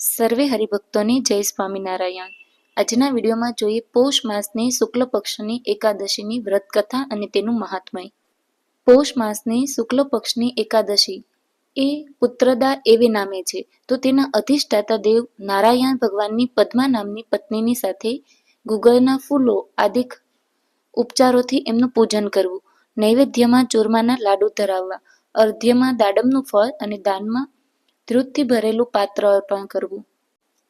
સર્વે હરિભક્તોને જય સ્વામિનારાયણ. આજના વિડીયોમાં જોઈએ પૌષ માસની શુક્લ પક્ષની એકાદશીની વ્રત કથા અને તેનું મહાત્મય. પૌષ માસની શુક્લ પક્ષની એકાદશી. એ પુત્રદા એવે નામે છે. તો તેના અધિષ્ઠાતા દેવ નારાયણ ભગવાનની પદ્મા નામની પત્નીની સાથે ગુગળના ફૂલો આદિ ઉપચારોથી એમનું પૂજન કરવું. નૈવેદ્યમાં ચોરમાના લાડુ ધરાવવા, અર્ધ્યમાં દાડમનું ફળ અને દાનમાં ધ્રુતથી ભરેલું પાત્ર અર્પણ કરવું.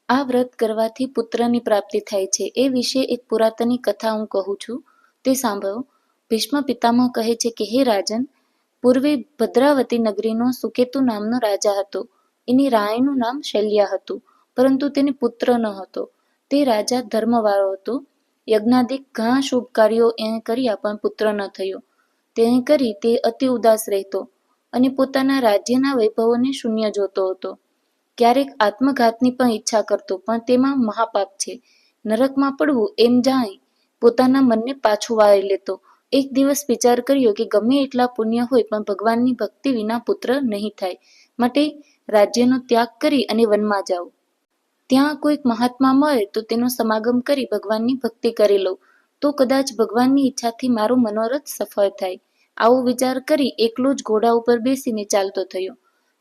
આ વ્રત કરવાથી પુત્રની પ્રાપ્તિ થાય છે. એ વિશે એક પુરાતની કથા હું કહું છું. તે સાંભળો. ભીષ્મ પિતામહ કહે છે કે, હે રાજન, પૂર્વે ભદ્રાવતી નગરીનો સુકેતુ નામનો રાજા હતો. એની રાણીનું નામ શૈલ્યા હતું, પરંતુ તેને પુત્ર ન હતો. તે રાજા ધર્મવાળો હતો. યજ્ઞાદિક ઘણા શુભ કાર્યો એણે કર્યા, પણ પુત્ર ન થયો. તેણે કરી તે અતિ ઉદાસ રહેતો. અને પોતાના રાજ્યના વૈભવોને શૂન્ય જોતો હતો. ક્યારેક આત્મઘાતની પણ ઈચ્છા કરતો, પણ તેમાં મહાપાપ છે. નરકમાં પડવું એમ જાણી પોતાના મનને પાછું વાળી લેતો. એક દિવસ વિચાર કર્યો કે ગમે એટલા પુણ્ય હોય, પણ ભગવાનની ભક્તિ વિના પુત્ર નહીં થાય. માટે રાજ્યનો ત્યાગ કરી અને વનમાં જાઓ. ત્યાં કોઈક મહાત્મા મળે તો તેનો સમાગમ કરી ભગવાનની ભક્તિ કરી લઉં તો કદાચ ભગવાનની ઈચ્છાથી મારું મનોરથ સફળ થાય. આવો વિચાર કરી એકલો જ ઘોડા ઉપર બેસીને ચાલતો થયો.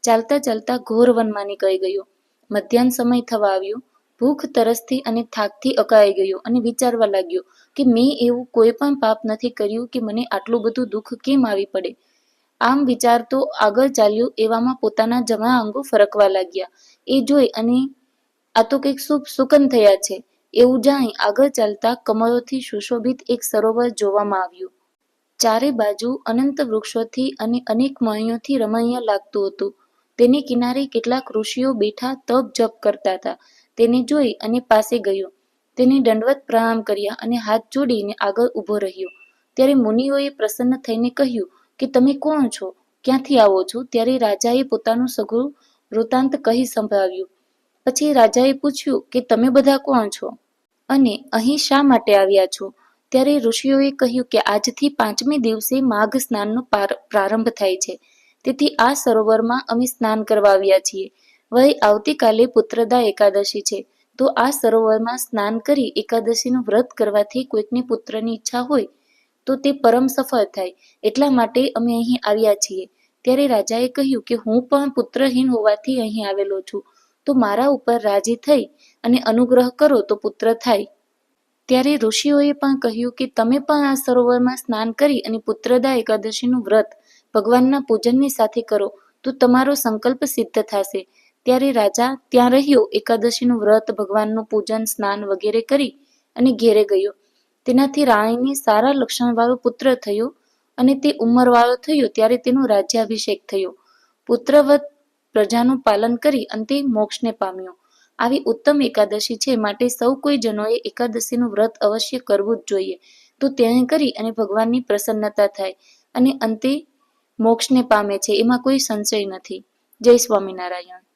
ચાલતા ચાલતા ઘોર વનમાં નીકળી ગયો. મધ્યાહન સમય થવા આવ્યો. ભૂખ, તરસથી અને થાકથી અકાઈ ગયો અને વિચારવા લાગ્યો કે મેં એવું કોઈ પણ પાપ નથી કર્યું કે મને આટલું બધું દુઃખ કેમ આવી પડે. આમ વિચારતો આગળ ચાલ્યો એવામાં પોતાના જમા અંગો ફરકવા લાગ્યા. એ જોઈ અને આ તો કંઈક શુભ સુકન થયા છે. એવું જાણી આગળ ચાલતા કમળોથી સુશોભિત એક સરોવર જોવામાં આવ્યું. ચારે બાજુ અનંત વૃક્ષોથી અને અનેક મહીઓથી રમણીય લાગતું હતું. તેની કિનારે કેટલાક ઋષિઓ બેઠા તપ જપ કરતા હતા. તેને જોઈ અને પાસે ગયો. તેને દંડવત પ્રણામ કર્યા અને હાથ જોડીને આગળ ઊભો રહ્યો. ત્યારે મુનિઓએ પ્રસન્ન થઈને કહ્યું કે, તમે કોણ છો? ક્યાંથી આવો છો? ત્યારે રાજાએ પોતાનું સઘળું વૃતાંત કહી સંભળાવ્યું. પછી રાજાએ પૂછ્યું કે, તમે બધા કોણ છો? અને અહીં શા માટે આવ્યા છો? ત્યારે ઋષિઓએ કહ્યું કે આજથી પાંચમી દિવસે માઘ સ્નાનનો પ્રારંભ થાય છે. તેથી આ સરોવરમાં અમે સ્નાન કરવા આવ્યા છીએ. વહી આવતીકાલે પુત્રદા એકાદશી છે. તો આ સરોવરમાં સ્નાન કરી એકાદશીનું વ્રત કરવાથી કોઈકને પુત્રની ઈચ્છા હોય, તો તે પરમ સફળ થાય. એટલા માટે અમે અહીં આવ્યા છીએ. ત્યારે રાજાએ કહ્યું કે હું પણ પુત્રહીન હોવાથી અહીં આવેલો છું. તો મારા ઉપર રાજી થઈ અને અનુગ્રહ કરો તો પુત્ર થાય. ત્યારે ઋષિઓએ પણ કહ્યું કે તમે પણ આ સરોવરમાં સ્નાન કરી અને પુત્રદા એકાદશીનું વ્રત ભગવાનના પૂજનની સાથે કરો, તો તમારો સંકલ્પ સિદ્ધ થશે. ત્યારે રાજા ત્યાં રહ્યો, એકાદશીનું વ્રત, ભગવાનનું પૂજન, સ્નાન વગેરે કરી અને ઘેરે ગયો. તેનાથી રાણીને સારા લક્ષણવાળો પુત્ર થયો અને તે ઉંમરવાળો થયો ત્યારે તેનો રાજ્યાભિષેક થયો. પુત્રવત પ્રજાનું પાલન કરી અંતે મોક્ષને પામ્યો. આવી ઉત્તમ એકાદશી છે, માટે સૌ કોઈ જનોએ એકાદશીનું વ્રત અવશ્ય કરવું જ જોઈએ. તો તેને કરી અને ભગવાનની પ્રસન્નતા થાય અને અંતે મોક્ષને પામે છે, એમાં કોઈ સંશય નથી. જય સ્વામિનારાયણ.